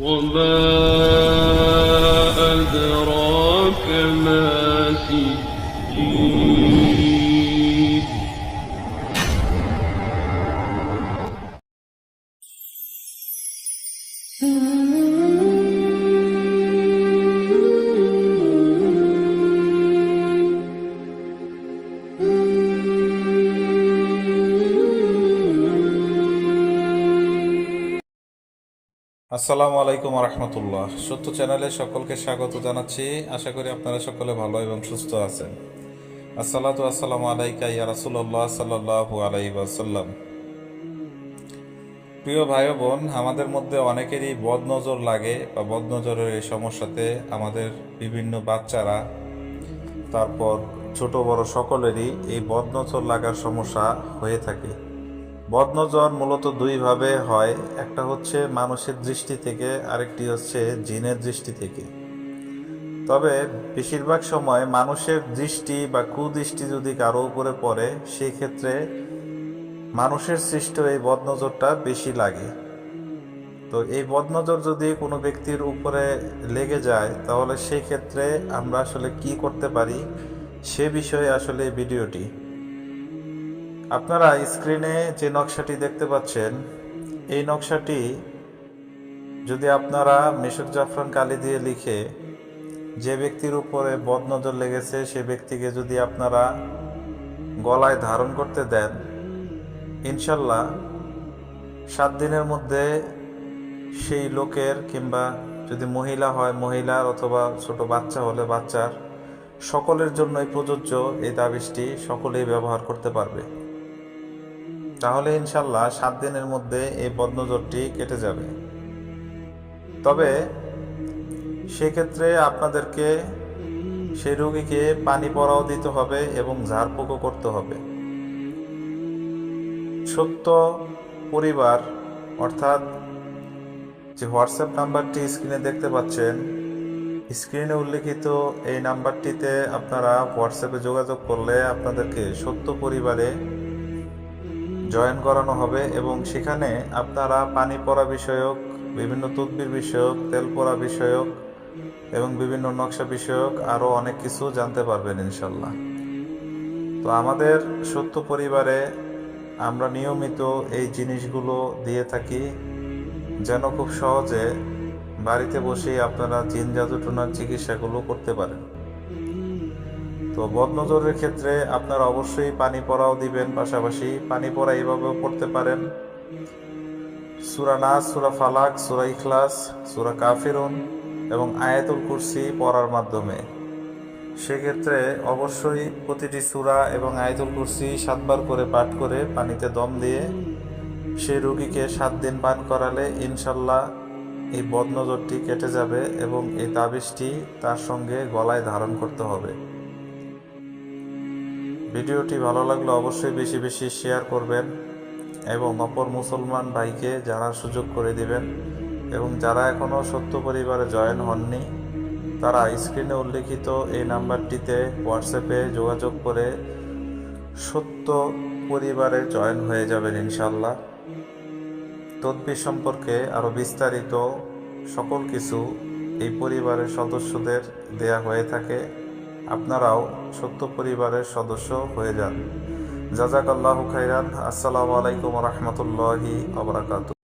وما أدراك ما سجين. আসসালামু আলাইকুম রহমতুল্লাহ। সত্য চ্যানেলে সকলকে স্বাগত জানাচ্ছি। আশা করি আপনারা সকলে ভালো এবং সুস্থ আছেন। আসসালাতু আসসালামু আলাইকা ইয়া রাসূলুল্লাহ সাল্লাল্লাহু আলাইহি ওয়াসাল্লাম। প্রিয় ভাই বোন, আমাদের মধ্যে অনেকেরই বদনজর লাগে বা বদনজরের এই সমস্যাতে আমাদের বিভিন্ন বাচ্চারা, তারপর ছোট বড় সকলেরই এই বদনজর লাগার সমস্যা হয়ে থাকে। বদনজর মূলত দুইভাবে হয়, একটা হচ্ছে মানুষের দৃষ্টি থেকে, আরেকটি হচ্ছে জিনের দৃষ্টি থেকে। তবে বেশিরভাগ সময় মানুষের দৃষ্টি বা কুদৃষ্টি যদি কারও উপরে পড়ে সেই ক্ষেত্রে মানুষের সৃষ্ট এই বদনজরটা বেশি লাগে। তো এই বদনজর যদি কোনো ব্যক্তির উপরে লেগে যায়, তাহলে সেই ক্ষেত্রে আমরা আসলে কি করতে পারি, সে বিষয়ে আসলে ভিডিওটি আপনারা স্ক্রিনে যে নকশাটি দেখতে পাচ্ছেন, এই নকশাটি যদি আপনারা মেশক জাফরান কালি দিয়ে লিখে যে ব্যক্তির উপরে বদনজর লেগেছে, সে ব্যক্তিকে যদি আপনারা গলায় ধারণ করতে দেন, ইনশাল্লাহ সাত দিনের মধ্যে সেই লোকের কিংবা যদি মহিলা হয়, মহিলার অথবা ছোট বাচ্চা হলে বাচ্চার, সকলের জন্যই প্রযোজ্য এই দাবিসটি সকলেই ব্যবহার করতে পারবে। তাহলে ইনশাল্লাহ সাত দিনের মধ্যে এই বদনজরটি কেটে যাবে। তবে সেক্ষেত্রে আপনাদেরকে সেই রোগীকে পানি পরাও দিতে হবে এবং ঝাড়ফুঁকও করতে হবে। সত্য পরিবার, অর্থাৎ যে হোয়াটসঅ্যাপ নাম্বারটি স্ক্রিনে দেখতে পাচ্ছেন, স্ক্রিনে উল্লেখিত এই নাম্বারটিতে আপনারা হোয়াটসঅ্যাপে যোগাযোগ করলে আপনাদেরকে সত্য পরিবারে জয়েন করানো হবে এবং সেখানে আপনারা পানি পড়া বিষয়ক, বিভিন্ন তদবির বিষয়ক, তেল পড়া বিষয়ক এবং বিভিন্ন নকশা বিষয়ক আরও অনেক কিছু জানতে পারবেন ইনশাল্লাহ। তো আমাদের সত্য পরিবারে আমরা নিয়মিত এই জিনিসগুলো দিয়ে থাকি, যেন খুব সহজে বাড়িতে বসেই আপনারা জিন জাদুটনার চিকিৎসাগুলো করতে পারেন। তো বদনজরের ক্ষেত্রে আপনারা অবশ্যই পানি পড়াও দিবেন, পাশাপাশি পানি পড়া এইভাবেও পড়তে পারেন। সুরা নাস, সুরা ফালাক, সুরা ইখলাস, সুরা কাফিরুন এবং আয়াতুল কুরসি পড়ার মাধ্যমে। সেক্ষেত্রে অবশ্যই প্রতিটি সুরা এবং আয়াতুল কুরসি সাতবার করে পাঠ করে পানিতে দম দিয়ে সেই রুগীকে সাত দিন পান করালে ইনশাল্লাহ এই বদনজরটি কেটে যাবে এবং এই তাবিজটি তার সঙ্গে গলায় ধারণ করতে হবে। ভিডিওটি ভালো লাগলে অবশ্যই বেশি বেশি শেয়ার করবেন এবং অপর মুসলমান ভাইকে জানার সুযোগ করে দিবেন। এবং যারা এখনও সত্য পরিবারে জয়েন হননি, তারা স্ক্রিনে উল্লেখিত এই নাম্বারটিতে হোয়াটসঅ্যাপে যোগাযোগ করে সত্য পরিবারে জয়েন হয়ে যাবেন ইনশাল্লাহ তদবির সম্পর্কে আরও বিস্তারিত সকল কিছু এই পরিবারের সদস্যদের দেয়া হয়ে থাকে। আপনারাও সত্য পরিবারের সদস্য হয়ে যান। জাজাক আল্লাহ খাইরান। আসসালামু আলাইকুম রহমতুল্লাহি আবরাকাত